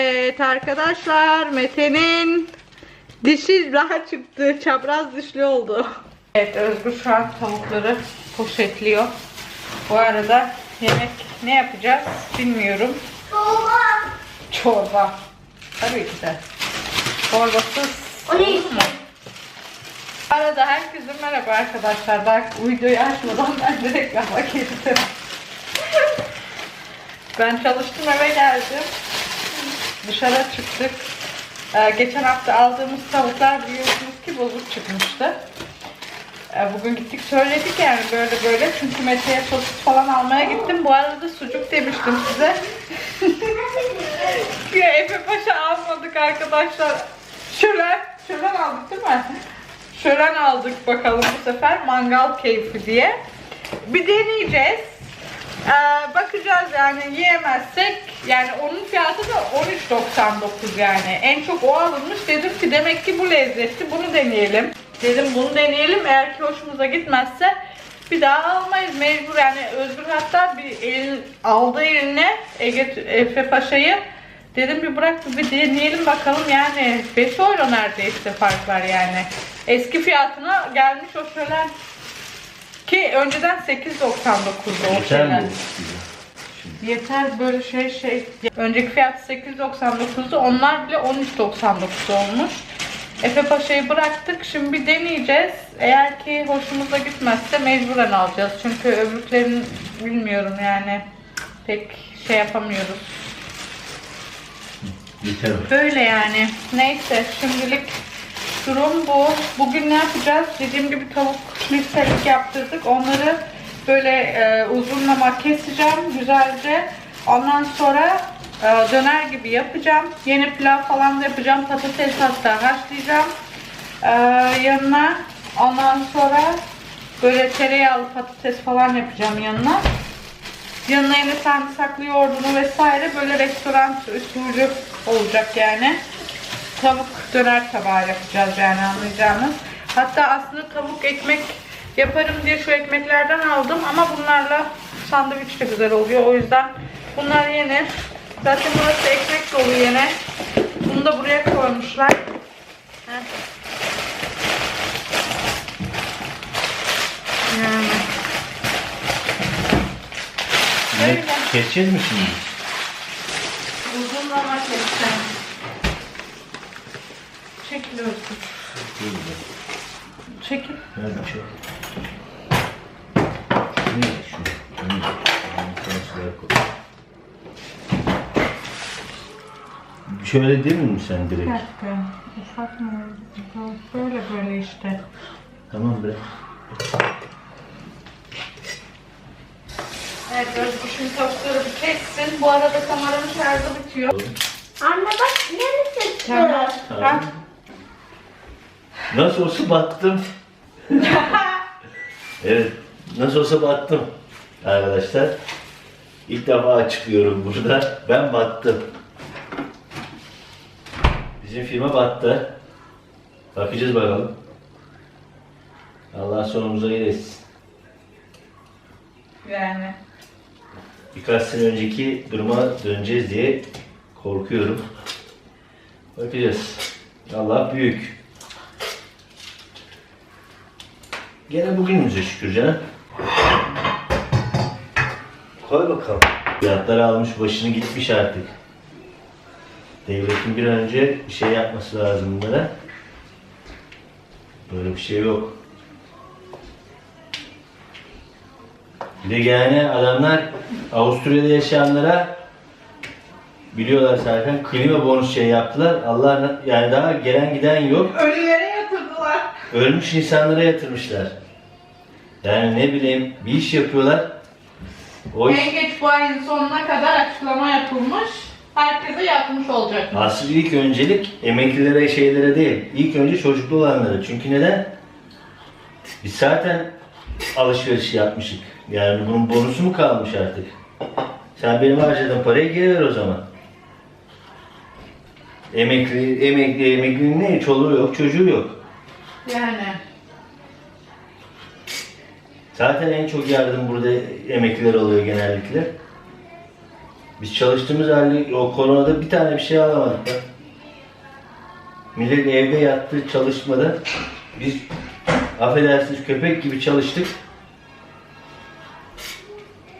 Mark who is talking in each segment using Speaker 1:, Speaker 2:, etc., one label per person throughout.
Speaker 1: Evet arkadaşlar Mete'nin dişi daha çıktı. Çapraz dişli oldu. Evet Özgür şu an tavukları poşetliyor. Bu arada yemek ne yapacağız bilmiyorum.
Speaker 2: Baba.
Speaker 1: Çorba. Tabii ki de. Çorbasız
Speaker 2: O ne?
Speaker 1: Bu arada herkese merhaba arkadaşlar. Bak videoyu açmadan ben direkt lava girdim. ben çalıştım eve geldim. Dışarı çıktık. Ee, geçen hafta aldığımız tavuklar biliyorsunuz ki bozuk çıkmıştı. Ee, bugün gittik söyledik yani böyle böyle. Çünkü Mete'ye sosis falan almaya gittim. Bu arada sucuk demiştim size. ya Efe Paşa almadık arkadaşlar. Şölen, şölen aldık değil mi? Şölen aldık bakalım bu sefer mangal keyfi diye. Bir deneyeceğiz. Ee, bakacağız yani yiyemezsek yani onun fiyatı da 13.99 yani. En çok o alınmış. Dedim ki demek ki bu lezzetli bunu deneyelim. Dedim bunu deneyelim. Eğer ki hoşumuza gitmezse bir daha almayız mecbur yani Özgür hatta bir el, aldı eline Ege Efe Paşa'yı dedim bir bırak bir deneyelim bakalım yani 5 euro neredeyse fark var yani eski fiyatına gelmiş o şölen ki önceden 8.99'du o
Speaker 3: Yeter mi?
Speaker 1: Yeter böyle şey şey. Önceki fiyatı 8.99'du. Onlar bile 13.99 olmuş. Efe Paşa'yı bıraktık. Şimdi bir deneyeceğiz. Eğer ki hoşumuza gitmezse mecburen alacağız. Çünkü öbürlerini bilmiyorum yani. Pek şey yapamıyoruz.
Speaker 3: Yeter o.
Speaker 1: Böyle yani. Neyse şimdilik durum bu. Bugün ne yapacağız? Dediğim gibi tavuk listelik yaptırdık. Onları böyle e, uzunlama keseceğim güzelce. Ondan sonra e, döner gibi yapacağım. Yeni pilav falan da yapacağım. Patates hatta haşlayacağım. E, yanına ondan sonra böyle tereyağlı patates falan yapacağım yanına. Yanına yine sarımsaklı yoğurdunu vesaire böyle restoran usulü olacak yani. Tavuk döner tabağı yapacağız yani anlayacağınız. Hatta aslında tavuk ekmek yaparım diye şu ekmeklerden aldım ama bunlarla sandviç de güzel oluyor. O yüzden bunlar yenir. Zaten burası ekmek dolu yine. Bunu da buraya koymuşlar. Heh. Yani.
Speaker 3: Ne?
Speaker 1: Öyle.
Speaker 3: Keseceğiz mi şimdi?
Speaker 1: Uzun lama keseceğim. Çekil Özgür. Çekil.
Speaker 3: Nerede? Ne şu? Şunu şuraya koy. Şöyle değil mi sen
Speaker 1: Bir
Speaker 3: direkt?
Speaker 1: dakika. Ufak mı? Böyle böyle işte.
Speaker 3: Tamam bre.
Speaker 1: Evet Özgür şimdi tavukları bir kessin. Bu arada kameranın şarjı bitiyor.
Speaker 2: Anne bak yeni çıktı.
Speaker 1: Tamam.
Speaker 3: Tamam. Nasıl olsa battım. evet. Nasıl olsa battım. Arkadaşlar. İlk defa açıklıyorum burada. Ben battım. Bizim firma battı. Bakacağız bakalım. Allah sonumuza iyilesin.
Speaker 1: Yani.
Speaker 3: Birkaç sene önceki duruma döneceğiz diye korkuyorum. Bakacağız. Allah büyük. Gene bugünümüze şükür canım. Koy bakalım. Fiyatlar almış başını gitmiş artık. Devletin bir an önce bir şey yapması lazım bunlara. Böyle bir şey yok. Bir de yani adamlar Avusturya'da yaşayanlara biliyorlar zaten klima bonus şey yaptılar. Allah yani daha gelen giden yok.
Speaker 1: Yatırdılar.
Speaker 3: Ölmüş insanlara yatırmışlar. Yani ne bileyim bir iş yapıyorlar. O iş
Speaker 1: En geç bu ayın sonuna kadar açıklama yapılmış. Herkese yatmış olacak.
Speaker 3: asıl ilk öncelik emeklilere şeylere değil. İlk önce çocuklu olanlara. Çünkü neden? Biz zaten alışveriş yapmışık. Yani bunun bonusu mu kalmış artık? Sen benim harcadığım parayı geri ver o zaman. Emekli, emekli, emeklinin ne? Çoluğu yok, çocuğu yok.
Speaker 1: Yani.
Speaker 3: Zaten en çok yardım burada emekliler oluyor genellikle. Biz çalıştığımız halde o koronada bir tane bir şey alamadık bak. Millet evde yattı çalışmadı. Biz affedersiniz köpek gibi çalıştık.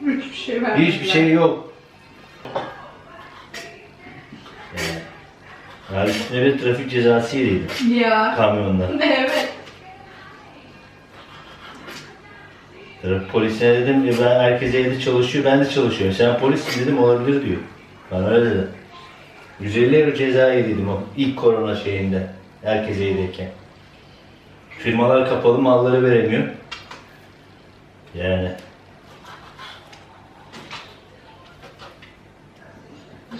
Speaker 1: Hiçbir şey vermediler.
Speaker 3: Hiçbir şey yok. Üstüne bir trafik cezası yediydi
Speaker 1: Ya.
Speaker 3: kamyonda.
Speaker 1: Evet.
Speaker 3: Trafik polisine dedim "E ben herkes evde çalışıyor ben de çalışıyorum. Sen polissin dedim olabilir diyor. Bana öyle dedi. 150 euro ceza yediydim o ilk korona şeyinde. Herkes evdeyken. Firmalar kapalı malları veremiyor. Yani.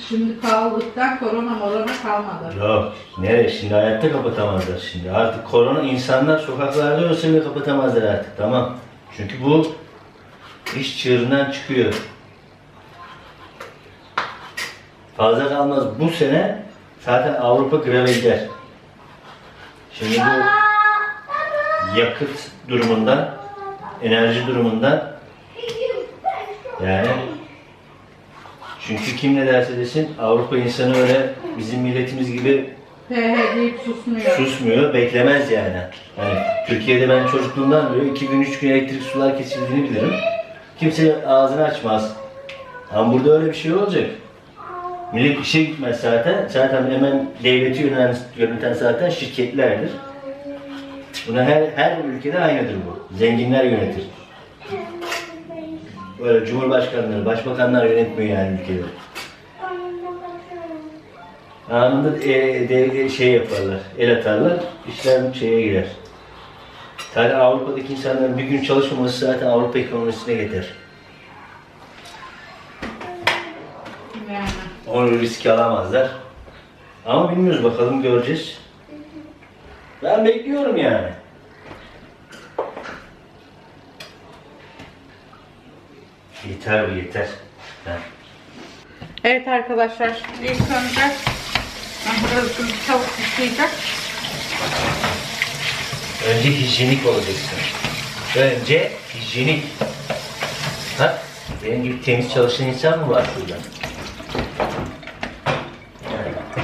Speaker 1: Şimdi pahalılıktan korona morona kalmadı.
Speaker 3: Yok. Nereye? Şimdi hayatta kapatamazlar şimdi. Artık korona insanlar sokaklarda ölse bile kapatamazlar artık. Tamam. Çünkü bu iş çığırından çıkıyor. Fazla kalmaz. Bu sene zaten Avrupa greve gider. Şimdi bu yakıt durumundan, enerji durumundan yani çünkü kim ne derse desin Avrupa insanı öyle bizim milletimiz gibi
Speaker 1: He he deyip susmuyor.
Speaker 3: susmuyor, beklemez yani. Hani Türkiye'de ben çocukluğumdan beri iki gün, üç gün elektrik sular kesildiğini bilirim. Kimse ağzını açmaz. Ama burada öyle bir şey olacak. Millet işe gitmez zaten. Zaten hemen devleti yöneten, yöneten zaten şirketlerdir. Buna her, her ülkede aynıdır bu. Zenginler yönetir. Böyle cumhurbaşkanları, başbakanlar yönetmiyor yani ülkeleri. Anında e, de, şey yaparlar, el atarlar, işler şeye girer. Zaten Avrupa'daki insanların bir gün çalışmaması zaten Avrupa ekonomisine.
Speaker 1: Yani.
Speaker 3: Onu riske alamazlar. Ama bilmiyoruz bakalım göreceğiz. Ben bekliyorum yani. Yeter bu yeter. Ha.
Speaker 1: Evet arkadaşlar ilk önce bir tavuk yıkayacak.
Speaker 3: Önce hijyenik olacaksın. Önce hijyenik. Ha? Benim gibi temiz çalışan insan mı var şurada?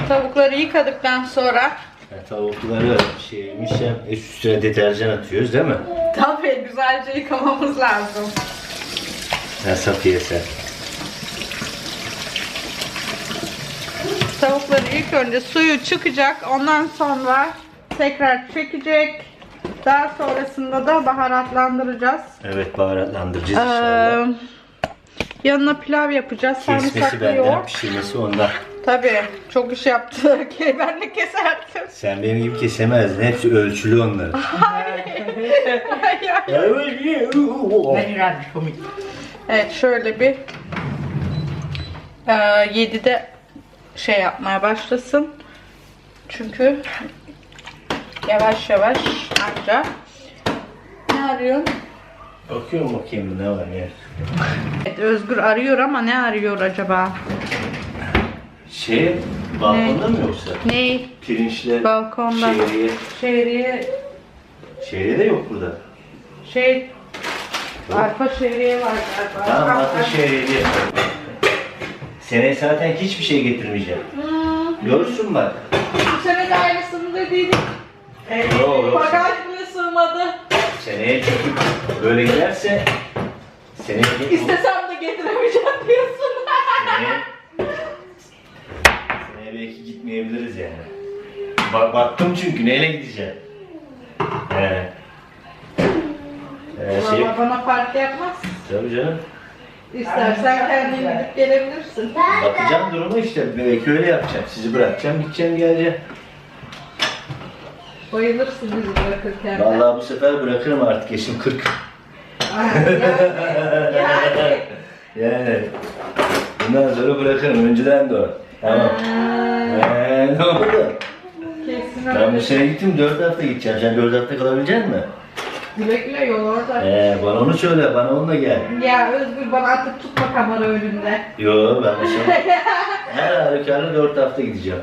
Speaker 1: Tavukları yıkadıktan sonra
Speaker 3: Ya, tavukları şeymiş ya, üstüne deterjan atıyoruz değil mi?
Speaker 1: tabii güzelce yıkamamız lazım.
Speaker 3: Ha, Safiye sen.
Speaker 1: Tavukları ilk önce suyu çıkacak. Ondan sonra tekrar çekecek. Daha sonrasında da baharatlandıracağız.
Speaker 3: Evet baharatlandıracağız
Speaker 1: Ee,
Speaker 3: inşallah.
Speaker 1: yanına pilav yapacağız.
Speaker 3: Kesmesi benden,
Speaker 1: yoğurt.
Speaker 3: pişirmesi ondan.
Speaker 1: Tabii çok iş yaptı. ben de keserdim.
Speaker 3: Sen benim gibi kesemezdin. Hepsi ölçülü onların.
Speaker 1: evet şöyle bir e, 7'de şey yapmaya başlasın. Çünkü yavaş yavaş anca ne arıyorsun?
Speaker 3: Bakıyorum bakayım ne var ne.
Speaker 1: Evet, Özgür arıyor ama ne arıyor acaba?
Speaker 3: Şey, balkonda mı yoksa?
Speaker 1: Ne?
Speaker 3: Pirinçle
Speaker 1: Balkonda.
Speaker 3: şehriye.
Speaker 1: Şehriye
Speaker 3: Şehriye de yok burada.
Speaker 1: şey arpa şehriye var galiba.
Speaker 3: Tamam
Speaker 1: ah.
Speaker 3: şehriye. Seneye zaten hiçbir şey getirmeyeceğim.
Speaker 1: Hmm,
Speaker 3: Görürsün bak.
Speaker 1: bu sene de aynısını dediydik. Evet, bagaj bile sığmadı.
Speaker 3: Seneye çünkü böyle giderse seneye,
Speaker 1: İstesem de getiremeyeceğim diyorsun.
Speaker 3: seneye, seneye belki gitmeyebiliriz yani. Bak baktım çünkü neyle gideceğim. He. Ee, şey,
Speaker 1: Valla bana fark yapmaz.
Speaker 3: tabii canım.
Speaker 1: İstersen kendin gidip gelebilirsin.
Speaker 3: Bakacağım duruma işte. Belki öyle yapacağım. Sizi bırakacağım, gideceğim, geleceğim.
Speaker 1: Bayılırsın bizi bırakırken. de.
Speaker 3: Vallahi bu sefer bırakırım artık. Yaşım 40.
Speaker 1: Ay, yani, yani.
Speaker 3: Yani. Bundan sonra bırakırım. Önceden de o. Tamam.
Speaker 1: Aa,
Speaker 3: Eee ne oldu?
Speaker 1: Kesin
Speaker 3: Ben bu
Speaker 1: öyle.
Speaker 3: sene gittim 4 hafta gideceğim. Sen 4 hafta kalabilecek misin?
Speaker 1: Güle güle yol orada.
Speaker 3: Ee, bana onu söyle. Bana onunla gel.
Speaker 1: Ya Özgür bana artık tutma kamera önünde.
Speaker 3: Yo ben bu sene her halükarda 4 hafta gideceğim.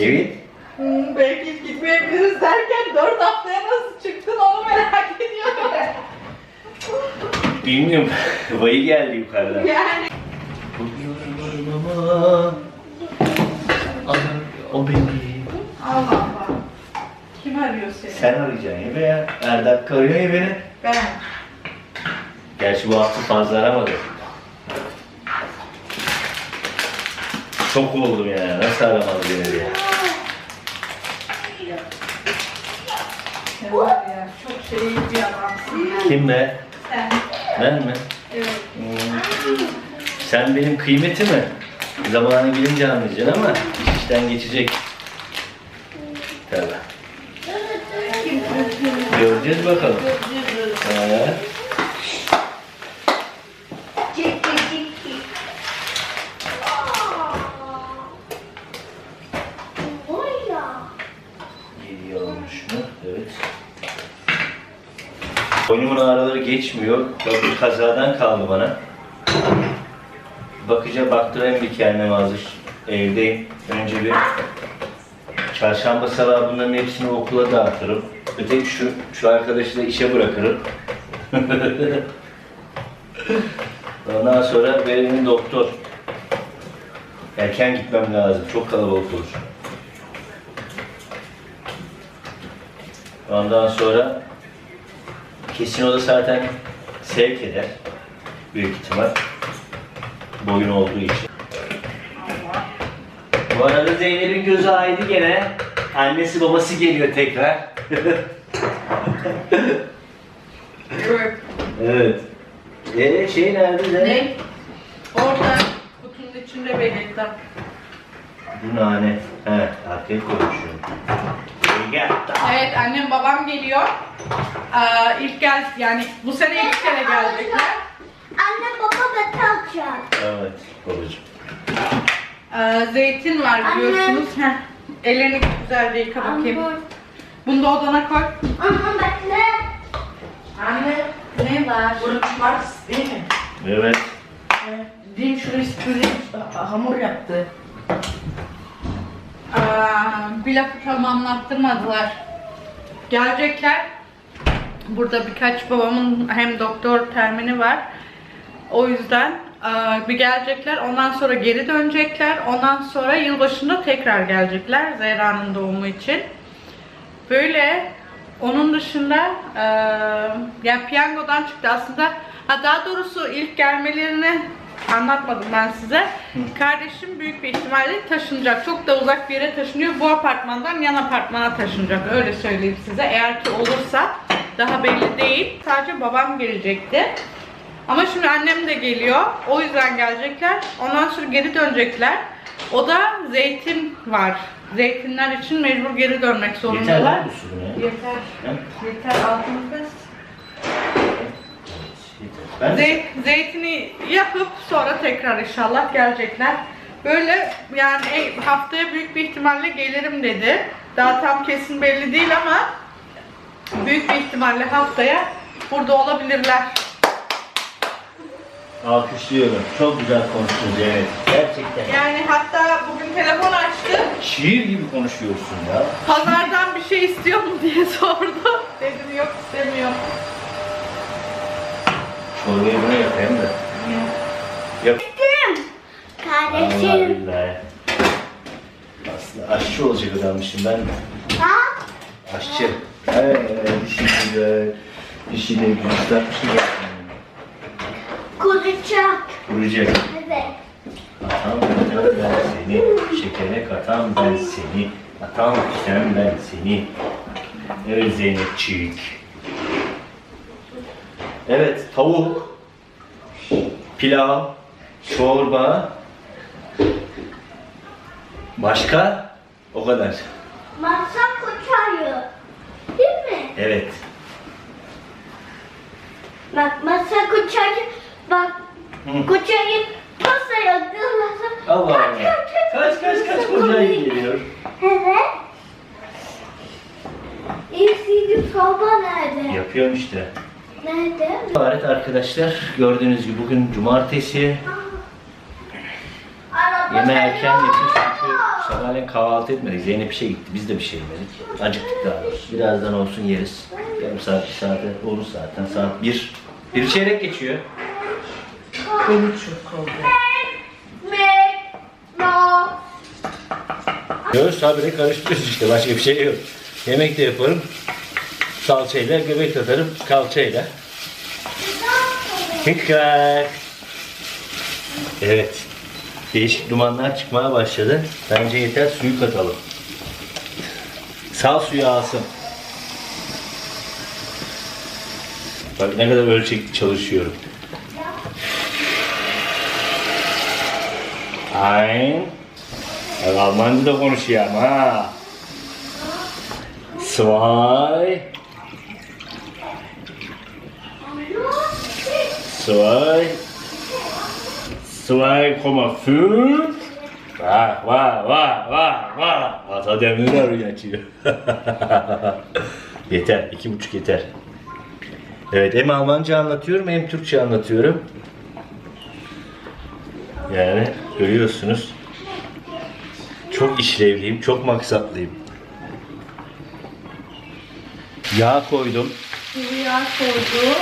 Speaker 3: Evet.
Speaker 1: Hmm, belki hiç gitmeyebiliriz derken 4 haftaya nasıl çıktın onu merak ediyorum.
Speaker 3: Bilmiyorum. Vayı geldi yukarıdan.
Speaker 1: yani
Speaker 3: Bugün ama Ana, o.
Speaker 1: Allah Allah. Kim arıyor seni?
Speaker 3: Sen arayacaksın ya be ya. Her dakika arıyor ya beni.
Speaker 1: Ben.
Speaker 3: Gerçi bu hafta fazla aramadı. Çok oldum ya. Nasıl aramadı beni diye.
Speaker 1: Var ya? Çok şey bir adamsın ya.
Speaker 3: Kim be?
Speaker 1: Sen.
Speaker 3: Ben mi?
Speaker 1: Evet.
Speaker 3: Hmm. Sen benim kıymetimi zamanı gelince anlayacaksın ama iş işten geçecek. Tabii. Göreceğiz bakalım.
Speaker 2: Ya.
Speaker 3: İyi olmuş mu? Evet. Boynumun ağrıları geçmiyor. Bak bir kazadan kaldı bana. Bakıca baktırayım bir kendime hazır. Evdeyim. Önce bir çarşamba sabahı bunların hepsini okula dağıtırım. Öteki şu, şu arkadaşı da işe bırakırım. Ondan sonra benim doktor. Erken gitmem lazım. Çok kalabalık olur. Ondan sonra kesin o da zaten sevk eder. Büyük ihtimal. Boyun olduğu için. Bu arada Zeynep'in gözü aydı gene. Annesi babası geliyor tekrar.
Speaker 1: Evet.
Speaker 3: Ee, şey nerede Zeynep?
Speaker 1: Ne? Orada kutunun içinde belirtti.
Speaker 3: Bu nane. He, arkaya koymuşum. Gel.
Speaker 1: Evet annem babam geliyor. Aa, ilk gel yani bu sene ilk kere gelecekler.
Speaker 2: Anne baba bete alacak.
Speaker 3: Evet babacığım.
Speaker 1: Aa, zeytin var
Speaker 2: Anne.
Speaker 1: biliyorsunuz. Heh. Ellerini güzelce yıka bakayım. Bunu da odana koy.
Speaker 2: Ama bekle.
Speaker 4: Anne,
Speaker 1: Ne var?
Speaker 4: burada cumartesi değil mi?
Speaker 3: Evet.
Speaker 4: Dün şurayı süpürdüm, hamur yaptı.
Speaker 1: Aa, bir lafı tamamlattırmadılar. Gelecekler. Burada birkaç babamın hem doktor termini var. O yüzden bir gelecekler. Ondan sonra geri dönecekler. Ondan sonra yılbaşında tekrar gelecekler Zehra'nın doğumu için. Böyle onun dışında eee yani piyangodan çıktı aslında. Ha daha doğrusu ilk gelmelerini anlatmadım ben size. Kardeşim büyük bir ihtimalle taşınacak. Çok da uzak bir yere taşınıyor. Bu apartmandan yan apartmana taşınacak. Öyle söyleyeyim size. Eğer ki olursa daha belli değil. Sadece babam gelecekti. Ama şimdi annem de geliyor. O yüzden gelecekler. Ondan sonra geri dönecekler. O da zeytin var. Zeytinler için mecbur geri dönmek
Speaker 3: Yeter
Speaker 1: zorundalar.
Speaker 3: lan bu sürü ya.
Speaker 1: Yeter.
Speaker 3: Ha?
Speaker 1: Yeter altını kız.
Speaker 3: Yeter. Ben
Speaker 1: Zey- zeytini yapıp sonra tekrar inşallah gelecekler. Böyle yani e, haftaya büyük bir ihtimalle gelirim dedi. Daha tam kesin belli değil ama büyük bir ihtimalle haftaya burada olabilirler.
Speaker 3: Alkışlıyorum. Çok güzel konuştun Zeynep. Gerçekten.
Speaker 1: Yani hatta bugün telefon açtı.
Speaker 3: Şiir gibi konuşuyorsun ya.
Speaker 1: Pazardan bir şey istiyor mu diye sordu. Dedim yok istemiyorum.
Speaker 3: Çorbayı buna yapayım da. Yap.
Speaker 2: Kardeşim.
Speaker 3: Aslında aşçı olacak adammışım ben.
Speaker 2: Ha?
Speaker 3: Aşçı. Hey, dişi de, dişi de güçlenmişim.
Speaker 2: Kuzacak.
Speaker 3: Vuracak.
Speaker 2: Evet.
Speaker 3: Atam ben seni, şekere katan ben seni, atam sen ben seni. Evet Zeynepçik. Evet tavuk, pilav, çorba, başka o kadar.
Speaker 2: Masa kuçayı. Değil mi?
Speaker 3: Evet.
Speaker 2: Bak masa kuçayı. Bak
Speaker 3: Hı.
Speaker 2: kuçayı masaya kırmasın.
Speaker 3: Allah Allah. Kaç kaç kaç kocayı geliyor.
Speaker 2: Evet. İyisiydi soba nerede?
Speaker 3: Yapıyorum işte.
Speaker 2: Nerede?
Speaker 3: Evet arkadaşlar gördüğünüz gibi bugün cumartesi. Yemeği erken yapıyoruz çünkü sabahleyin kahvaltı etmedik. Zeynep işe gitti. Biz de bir şey yemedik. Acıktık daha doğrusu. Birazdan olsun yeriz. Yarım saat, bir saate olur zaten. Saat bir. Bir çeyrek geçiyor.
Speaker 4: Beni çok oldu.
Speaker 2: Mek.
Speaker 3: Göğüs habire karıştırıyoruz işte başka bir şey yok. Yemek de yaparım. Salçayla göbek atarım kalçayla. Dikkat. Evet. Değişik dumanlar çıkmaya başladı. Bence yeter suyu katalım. Sal suyu alsın. Bak ne kadar ölçekli çalışıyorum. Ein. Bak Almanca da konuşuyor ama ha. Zwei. Zwei. 2,5. Vah vah vah vah vah. Ata Demirer geçiyor. yeter. iki buçuk yeter. Evet hem Almanca anlatıyorum hem Türkçe anlatıyorum. Yani görüyorsunuz. Çok işlevliyim, çok maksatlıyım. Yağ koydum.
Speaker 1: Sıvı yağ koydu.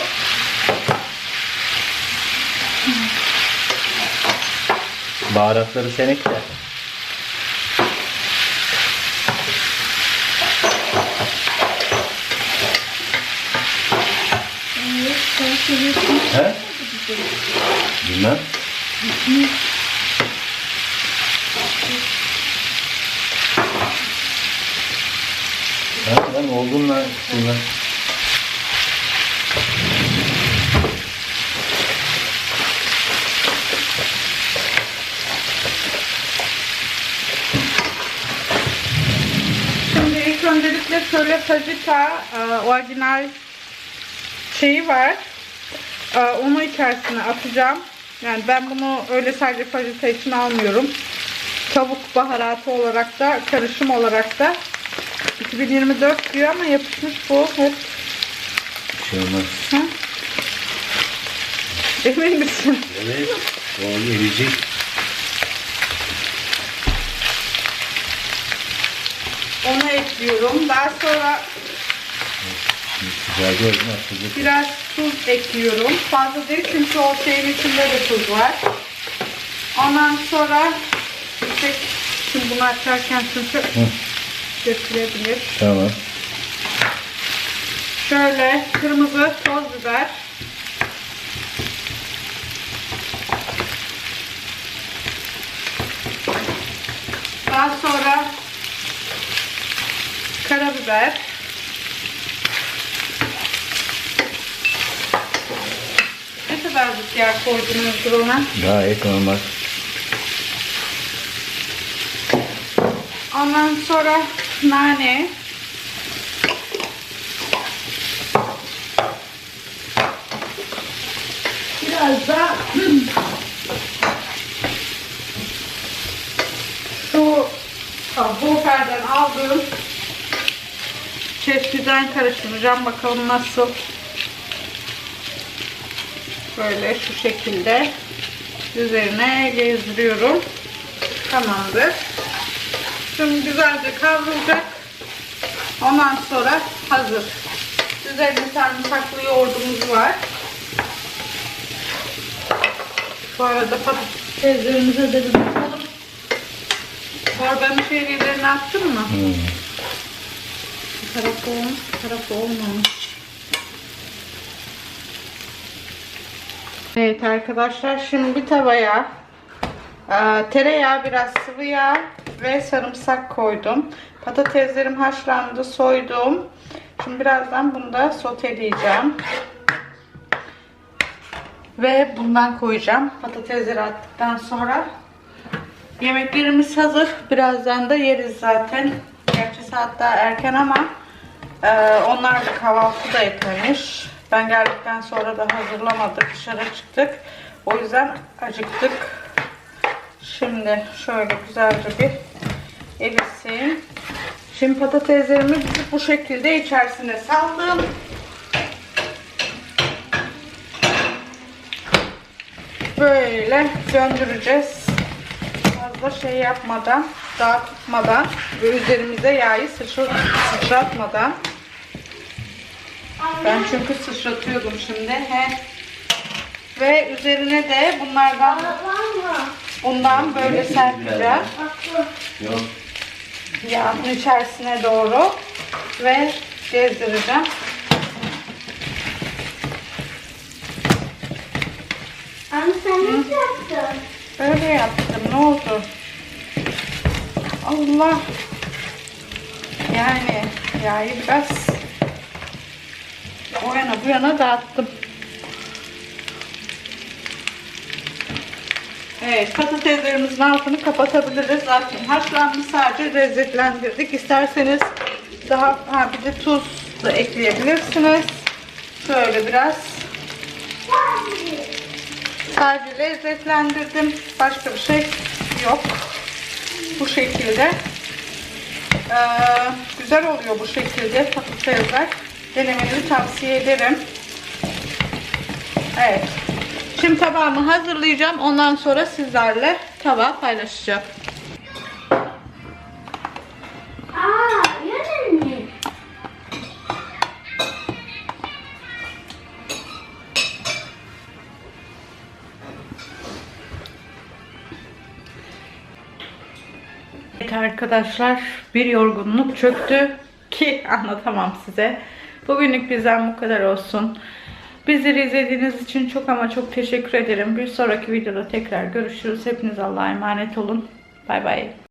Speaker 3: Baharatları sen ekle.
Speaker 1: Evet, sen seviyorsun.
Speaker 3: He? Bilmem. Ha, ben olduğumla bilmem.
Speaker 1: Şimdi ilk öncelikle şöyle fajita e, orijinal şeyi var. E, onu içerisine atacağım. Yani ben bunu öyle sadece fajita için almıyorum. Tavuk baharatı olarak da karışım olarak da 2024 diyor ama yapışmış bu hep.
Speaker 3: Bir şey olmaz.
Speaker 1: Ha? Emin misin?
Speaker 3: Evet. O eriyecek.
Speaker 1: Onu ekliyorum. Daha sonra
Speaker 3: Güzel
Speaker 1: biraz tuz ekliyorum. Fazla değil çünkü o şeyin içinde de tuz var. Ondan sonra tek, şimdi bunu açarken çünkü dökülebilir.
Speaker 3: Tamam.
Speaker 1: Şöyle kırmızı toz biber. Daha sonra karabiber. Kadarcık yağ koydunuz ona?
Speaker 3: Gayet normal.
Speaker 1: Ondan sonra nane. Biraz da şu hoferden aldığım çeşniden karıştıracağım. Bakalım nasıl. Böyle şu şekilde üzerine gezdiriyorum. Tamamdır. Şimdi güzelce kavrulacak. Ondan sonra hazır. Üzerine sarımsaklı yoğurdumuz var. Bu arada patateslerimize de bir bakalım. Çorbanın şeylerini attın mı?
Speaker 3: Hmm.
Speaker 1: Bir tarafı olmuş, bir tarafı olmamış. Evet arkadaşlar şimdi bir tavaya e, tereyağı biraz sıvı yağ ve sarımsak koydum. Patateslerim haşlandı soydum. Şimdi birazdan bunu da soteleyeceğim. Ve bundan koyacağım. Patatesleri attıktan sonra yemeklerimiz hazır. Birazdan da yeriz zaten. Gerçi saat daha erken ama e, onlar da kahvaltı da yapılmış. Ben geldikten sonra da hazırlamadık. Dışarı çıktık. O yüzden acıktık. Şimdi şöyle güzelce bir erisin. Şimdi patateslerimi bu şekilde içerisine saldım. Böyle döndüreceğiz. Fazla şey yapmadan, dağıtmadan ve üzerimize yağı sıçra- sıçratmadan. Ben çünkü sıçratıyordum şimdi. He. Ve üzerine de bunlardan
Speaker 2: Var mı?
Speaker 1: bundan böyle serpeceğim.
Speaker 3: Yok.
Speaker 1: yağın içerisine doğru ve gezdireceğim.
Speaker 2: Anne sen nasıl yaptın?
Speaker 1: Böyle yaptım. Ne oldu? Allah. Yani yağı biraz o yana bu yana dağıttım. Evet, patateslerimizin altını kapatabiliriz. Zaten haşlanmış sadece lezzetlendirdik. İsterseniz daha ha, bir de tuz da ekleyebilirsiniz. Şöyle biraz Sadece lezzetlendirdim. Başka bir şey yok. Bu şekilde. Ee, güzel oluyor bu şekilde patatesler. Denemenizi tavsiye ederim. Evet. Şimdi tabağımı hazırlayacağım. Ondan sonra sizlerle tabağı paylaşacağım. Evet arkadaşlar bir yorgunluk çöktü ki anlatamam size. Bugünlük bizden bu kadar olsun. Bizleri izlediğiniz için çok ama çok teşekkür ederim. Bir sonraki videoda tekrar görüşürüz. Hepiniz Allah'a emanet olun. Bay bay.